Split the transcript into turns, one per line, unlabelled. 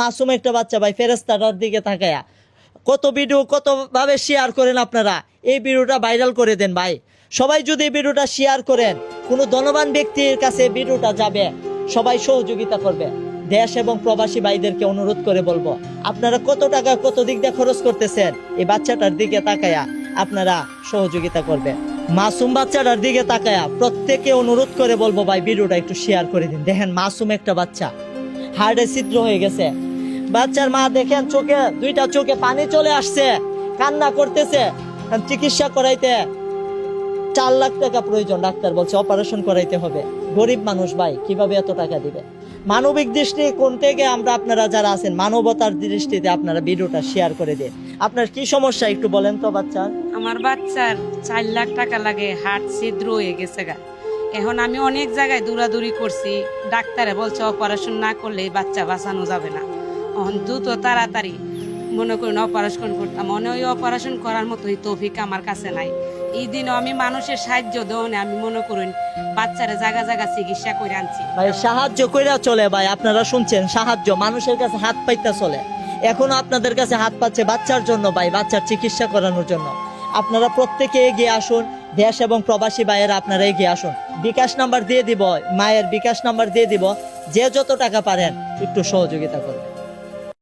মাসুম একটা বাচ্চা, ভাই ফেরেস্তাটার দিকে তাকায়া। কত ভিডিও কত ভাবে শেয়ার করেন আপনারা? এই ভিডিওটা ভাইরাল করে দেন, ভাই। সবাই যদি ভিডিওটা শেয়ার করেন, কোনো ধনবান ব্যক্তির কাছে ভিডিওটা যাবে। সবাই সহযোগিতা করবে। দেশ এবং প্রবাসী ভাইদেরকে অনুরোধ করে বলব, আপনারা কত টাকা, কত দিক দিয়ে খরচ করতেছেন? এই বাচ্চাটার দিকে তাকায়া আপনারা সহযোগিতা করবে। মাসুম বাচ্চাটার দিকে তাকায়া প্রত্যেকে অনুরোধ করে বলব, ভাই ভিডিওটা একটু শেয়ার করে দিন। দেখেন, মাসুম একটা বাচ্চা। হার্টে ছিদ্র হয়ে গেছে। বাচ্চার মা দেখেন চোখে, দুইটা চোখে পানি চলে আসছে, কান্না করতেছে। চিকিৎসা করাইতে চার লাখ টাকা প্রয়োজন, ডাক্তার বলছে, অপারেশন করাইতে হবে। গরিব মানুষ ভাই, কীভাবে এত টাকা দিবে? মানবিক দৃষ্টি কোন থেকে আমরা, আপনারা যারা আছেন, মানবতার দৃষ্টিতে আপনারা ভিডিওটা শেয়ার করে দিন। আপনার কি সমস্যা একটু বলেন তো, বাচ্চার?
আমার বাচ্চার চার লাখ টাকা লাগে হার্ট ছিদ্র হয়ে গেছে গা। এখন আমি অনেক জায়গায় দৌড়াদৌড়ি করছি। ডাক্তারে বলছে অপারেশন না করলে বাচ্চা বাঁচানো যাবে না। এখন দ্রুত তাড়াতাড়ি মনে করুন অপারেশন করতাম। মনে ওই অপারেশন করার মতোই তৌফিক আমার কাছে নাই। এই দিনও আমি মানুষের সাহায্য দেওয়া আমি মনে করুন বাচ্চারা জায়গা জায়গা চিকিৎসা করে আনছি।
ভাই, সাহায্য কইরা চলে ভাই, আপনারা শুনছেন? সাহায্য মানুষের কাছে হাত পাইতে চলে। এখনও আপনাদের কাছে হাত পাচ্ছে বাচ্চার জন্য ভাই, বাচ্চার চিকিৎসা করানোর জন্য। আপনারা প্রত্যেকে এগিয়ে আসুন। দেশ এবং প্রবাসী ভাইয়েরা, আপনারা এগিয়ে আসুন। বিকাশ নাম্বার দিয়ে দিব, মায়ের বিকাশ নাম্বার দিয়ে দিব। যে যত টাকা পারেন, একটু সহযোগিতা করবেন।